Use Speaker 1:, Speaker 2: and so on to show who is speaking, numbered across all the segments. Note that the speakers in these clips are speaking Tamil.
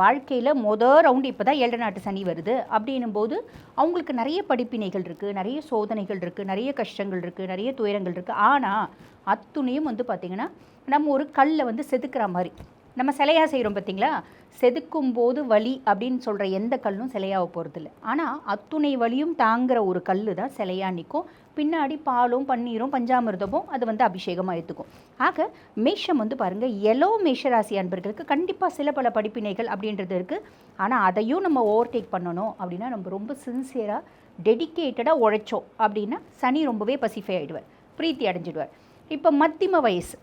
Speaker 1: வாழ்க்கையில் மொதல் ரவுண்டு இப்போ தான் ஏழு நாட்டு சனி வருது. அப்படின்னும் போது அவங்களுக்கு நிறைய படிப்பினைகள் இருக்குது நிறைய சோதனைகள் இருக்குது நிறைய கஷ்டங்கள் இருக்குது நிறைய துயரங்கள் இருக்குது ஆனால் அத்துணையும் வந்து பார்த்திங்கன்னா நம்ம ஒரு கல்லை வந்து செதுக்கிற மாதிரி நம்ம சிலையாக செய்கிறோம் பார்த்தீங்களா செதுக்கும் போது வலி அப்படின்னு சொல்கிற எந்த கல்லும் சிலையாக போகிறது இல்லை ஆனால் அத்துணை வலியும் தாங்குகிற ஒரு கல் தான் சிலையாக நிற்கும் பின்னாடி பாலும் பன்னீரும் பஞ்சாமிர்தமும் அது வந்து அபிஷேகமாக எடுத்துக்கும் ஆக மேஷம் வந்து பாருங்கள் எலோ மேஷராசி அன்பர்களுக்கு கண்டிப்பாக சில பல படிப்பினைகள் அப்படின்றது இருக்குது ஆனால் அதையும் நம்ம ஓவர்டேக் பண்ணணும் அப்படின்னா நம்ம ரொம்ப சின்சியராக டெடிக்கேட்டடாக உழைச்சோம் அப்படின்னா சனி ரொம்பவே பசிஃபை ஆகிடுவார் பிரீத்தி அடைஞ்சிடுவார். இப்போ மத்திம வயசு.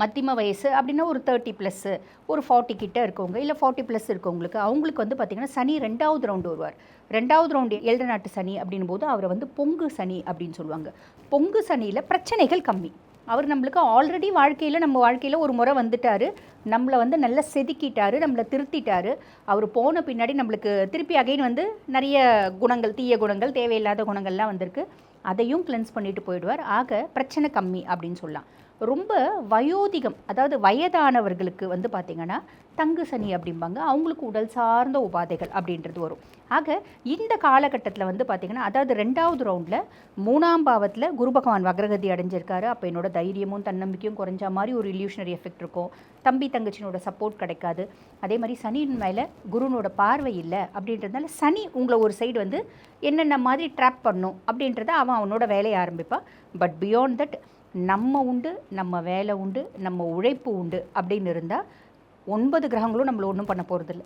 Speaker 1: மத்தியம வயசு அப்படின்னா ஒரு தேர்ட்டி ப்ளஸ்ஸு ஒரு ஃபார்ட்டி கிட்ட இருக்கவங்க இல்லை ஃபார்ட்டி ப்ளஸ் இருக்கவங்களுக்கு அவங்களுக்கு வந்து பார்த்திங்கன்னா சனி ரெண்டாவது ரவுண்டு வருவார். ரெண்டாவது ரவுண்டு ஏழு நாட்டு சனி அப்படின் போது அவரை வந்து பொங்கு சனி அப்படின்னு சொல்லுவாங்க. பொங்கு சனியில் பிரச்சனைகள் கம்மி. அவர் நம்மளுக்கு ஆல்ரெடி வாழ்க்கையில் நம்ம வாழ்க்கையில் ஒரு முறை வந்துட்டார். நம்மளை வந்து நல்லா செதுக்கிட்டாரு நம்மளை திருத்திட்டாரு. அவர் போன பின்னாடி நம்மளுக்கு திருப்பி அகைன் வந்து நிறைய குணங்கள் தீய குணங்கள் தேவையில்லாத குணங்கள்லாம் வந்திருக்கு. அதையும் கிளென்ஸ் பண்ணிட்டு போயிடுவார். ஆக பிரச்சனை கம்மி அப்படின்னு சொல்லலாம். ரொம்ப வயோதிகம் அதாவது வயதானவர்களுக்கு வந்து பார்த்திங்கன்னா தங்கு சனி அப்படிம்பாங்க. அவங்களுக்கு உடல் சார்ந்த உபாதைகள் அப்படின்றது வரும். ஆக இந்த காலகட்டத்தில் வந்து பார்த்திங்கன்னா அதாவது ரெண்டாவது ரவுண்டில் மூணாம் பாவத்தில் குரு பகவான் வக்ரகதி அடைஞ்சிருக்காரு. அப்போ என்னோட தைரியமும் தன்னம்பிக்கையும் குறைஞ்ச மாதிரி ஒரு இல்யூஷனரி எஃபெக்ட் இருக்கும். தம்பி தங்கச்சினோட சப்போர்ட் கிடைக்காது. அதே மாதிரி சனியின் மேலே குருனோட பார்வை இல்லை அப்படின்றதுனால சனி உங்களை ஒரு சைடு வந்து என்னென்ன மாதிரி ட்ராப் பண்ணும் அப்படின்றத அவன் அவனோட வேலையை ஆரம்பிப்பான். பட் பியாண்ட் தட் நம்ம உண்டு நம்ம வேலை உண்டு நம்ம உழைப்பு உண்டு அப்படின்னு இருந்தால் ஒன்பது கிரகங்களும் நம்மளை ஒன்றும் பண்ண போகிறதில்ல